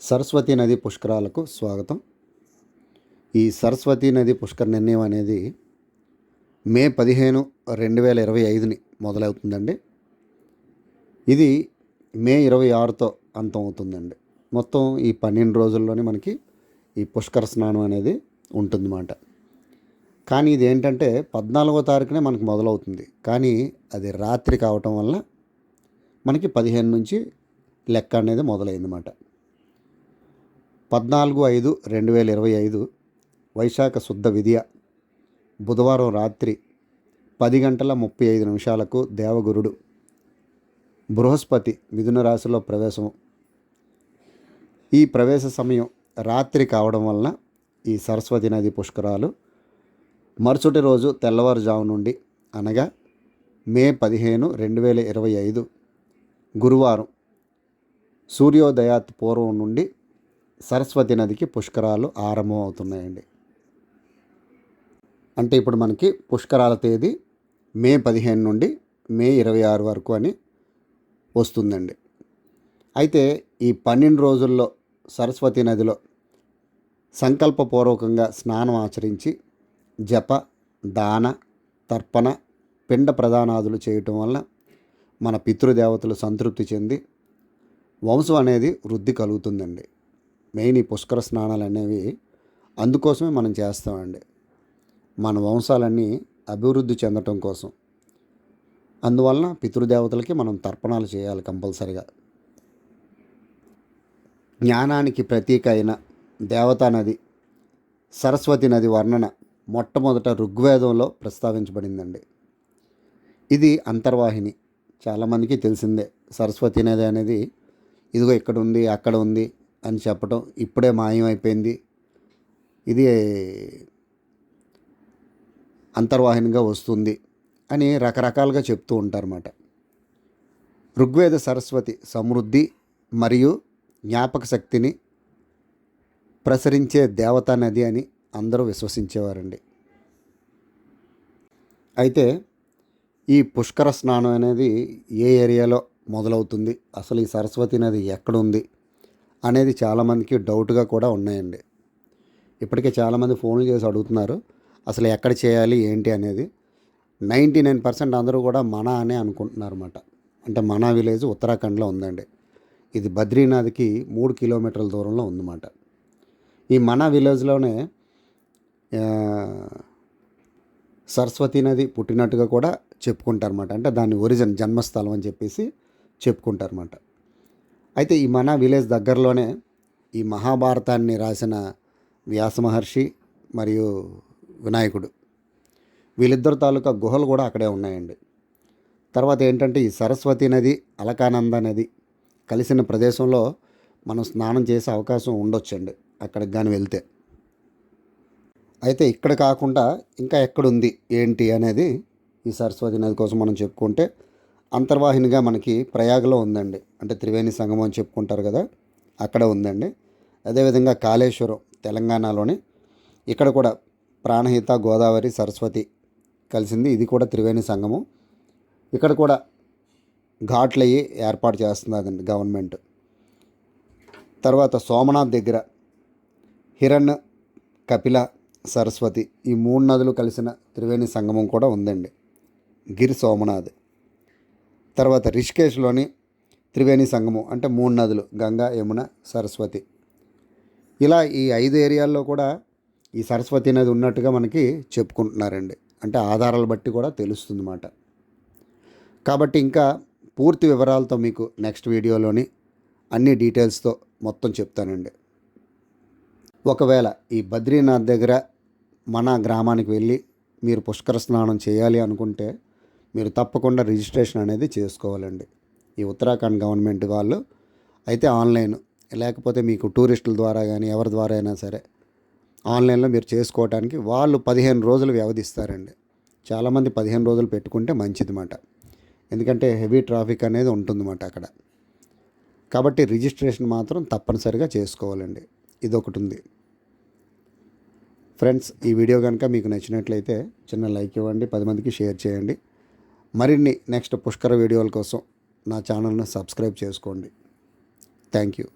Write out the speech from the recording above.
సరస్వతి నది పుష్కరాలకు స్వాగతం. ఈ సరస్వతి నది పుష్కర నిర్ణయం అనేది మే పదిహేను రెండు వేల ఇరవై ఐదుని మొదలవుతుందండి. ఇది మే ఇరవై ఆరుతో అంతం అవుతుందండి. మొత్తం ఈ పన్నెండు రోజుల్లోనే మనకి ఈ పుష్కర స్నానం అనేది ఉంటుందన్నమాట. కానీ ఇది ఏంటంటే పద్నాలుగో తారీఖునే మనకి మొదలవుతుంది. కానీ అది రాత్రి కావటం వల్ల మనకి పదిహేను నుంచి లెక్క అనేది మొదలైందన్నమాట. పద్నాలుగు ఐదు రెండు వేల ఇరవై ఐదు వైశాఖ శుద్ధ విద్య బుధవారం రాత్రి పది గంటల ముప్పై ఐదు నిమిషాలకు దేవగురుడు బృహస్పతి మిథున రాశిలో ప్రవేశం ఈ ప్రవేశ సమయం రాత్రి కావడం వలన ఈ సరస్వతి నది పుష్కరాలు మరుసటి రోజు తెల్లవారుజాము నుండి అనగా మే పదిహేను రెండు వేల ఇరవై ఐదు గురువారం సూర్యోదయాత్ పూర్వం నుండి సరస్వతి నదికి పుష్కరాలు ఆరంభం అవుతున్నాయండి అంటే ఇప్పుడు మనకి పుష్కరాల తేదీ మే పదిహేను నుండి మే ఇరవై ఆరు వరకు అని వస్తుందండి. అయితే ఈ పన్నెండు రోజుల్లో సరస్వతి నదిలో సంకల్పపూర్వకంగా స్నానం ఆచరించి జప దాన తర్పణ పిండ ప్రదానాదులు చేయటం వల్ల మన పితృదేవతలు సంతృప్తి చెంది వంశం అనేది వృద్ధి కలుగుతుందండి. మెయిన్ ఈ పుష్కర స్నానాలు అనేవి అందుకోసమే మనం చేస్తామండి. మన వంశాలన్నీ అభివృద్ధి చెందటం కోసం. అందువలన పితృదేవతలకి మనం తర్పణాలు చేయాలి కంపల్సరిగా. జ్ఞానానికి ప్రతీక అయిన దేవతా నది సరస్వతి నది వర్ణన మొట్టమొదట ఋగ్వేదంలో ప్రస్తావించబడిందండి. ఇది అంతర్వాహిని. చాలామందికి తెలిసిందే. సరస్వతి నది అనేది ఇదిగో ఇక్కడ ఉంది అక్కడ ఉంది అని చెప్పటం ఇప్పుడే మాయమైపోయింది. ఇది అంతర్వాహినిగా వస్తుంది అని రకరకాలుగా చెప్తూ ఉంటారన్నమాట. ఋగ్వేద సరస్వతి సమృద్ధి మరియు జ్ఞాపక శక్తిని ప్రసరించే దేవతా నది అని అందరూ విశ్వసించేవారండి. అయితే ఈ పుష్కర స్నానం అనేది ఏ ఏరియాలో మొదలవుతుంది? అసలు ఈ సరస్వతి నది ఎక్కడ ఉంది? అనేది చాలామందికి డౌట్గా కూడా ఉన్నాయండి. ఇప్పటికే చాలామంది ఫోన్లు చేసి అడుగుతున్నారు అసలు ఎక్కడ చేయాలి ఏంటి అనేది. నైంటీ నైన్ పర్సెంట్ అందరూ కూడా మన అనే అనుకుంటున్నారు అనమాట అంటే మన విలేజ్ ఉత్తరాఖండ్లో ఉందండి. ఇది బద్రీనాథ్కి మూడు కిలోమీటర్ల దూరంలో ఉందన్నమాట. ఈ మన విలేజ్లోనే సరస్వతి నది పుట్టినట్టుగా కూడా చెప్పుకుంటారన్నమాట. అంటే దాని ఒరిజిన్ జన్మస్థలం అని చెప్పేసి చెప్పుకుంటారన్నమాట. అయితే ఈ మన విలేజ్ దగ్గరలోనే ఈ మహాభారతాన్ని రాసిన వ్యాస మహర్షి మరియు వినాయకుడు. వీళ్ళిద్దరు తాలూకా గుహలు కూడా అక్కడే ఉన్నాయండి. తర్వాత ఏంటంటే ఈ సరస్వతి నది అలకానంద నది కలిసిన ప్రదేశంలో మనం స్నానం చేసే అవకాశం ఉండొచ్చండి అక్కడికి కానీ వెళ్తే. అయితే ఇక్కడ కాకుండా ఇంకా ఎక్కడుంది ఏంటి అనేది ఈ సరస్వతి నది కోసం మనం చెప్పుకుంటే అంతర్వాహినిగా మనకి ప్రయాగలో ఉందండి. అంటే త్రివేణి సంగమం అని చెప్పుకుంటారు కదా అక్కడ ఉందండి. అదేవిధంగా కాళేశ్వరం తెలంగాణలోని ఇక్కడ కూడా ప్రాణహిత గోదావరి సరస్వతి కలిసింది. ఇది కూడా త్రివేణి సంగమం. ఇక్కడ కూడా ఘాట్లయ్యి ఏర్పాటు చేస్తున్నదండి గవర్నమెంట్. తర్వాత సోమనాథ్ దగ్గర హిరణ్ కపిల సరస్వతి ఈ మూడు నదులు కలిసిన త్రివేణి సంగమం కూడా ఉందండి. గిరి సోమనాథ్. తర్వాత రిషికేశ్లోని త్రివేణి సంగమం అంటే మూడు నదులు గంగా యమున సరస్వతి. ఇలా ఈ ఐదు ఏరియాల్లో కూడా ఈ సరస్వతి నది ఉన్నట్టుగా మనకి చెప్పుకుంటున్నారండి. అంటే ఆధారాలు బట్టి కూడా తెలుస్తుంది అన్నమాట కాబట్టి ఇంకా పూర్తి వివరాలతో మీకు నెక్స్ట్ వీడియోలోని అన్ని డీటెయిల్స్తో మొత్తం చెప్తానండి. ఒకవేళ ఈ బద్రీనాథ్ దగ్గర మన గ్రామానికి వెళ్ళి మీరు పుష్కర స్నానం చేయాలి అనుకుంటే మీరు తప్పకుండా రిజిస్ట్రేషన్ అనేది చేసుకోవాలండి. ఈ ఉత్తరాఖండ్ గవర్నమెంట్ వాళ్ళు అయితే ఆన్లైన్ లేకపోతే మీకు టూరిస్టుల ద్వారా కానీ ఎవరి ద్వారా అయినా సరే ఆన్లైన్లో మీరు చేసుకోవడానికి వాళ్ళు పదిహేను రోజులు వ్యవధిస్తారండి. చాలామంది పదిహేను రోజులు పెట్టుకుంటే మంచిదన్నమాట. ఎందుకంటే హెవీ ట్రాఫిక్ అనేది ఉంటుందన్నమాట అక్కడ. కాబట్టి రిజిస్ట్రేషన్ మాత్రం తప్పనిసరిగా చేసుకోవాలండి. ఇది ఒకటి ఉంది. ఫ్రెండ్స్ ఈ వీడియో కనుక మీకు నచ్చినట్లయితే చిన్న లైక్ ఇవ్వండి పది మందికి షేర్ చేయండి. మరిన్ని నెక్స్ట్ పుష్కర వీడియోల కోసం నా ఛానల్ను సబ్స్క్రైబ్ చేసుకోండి. Thank you.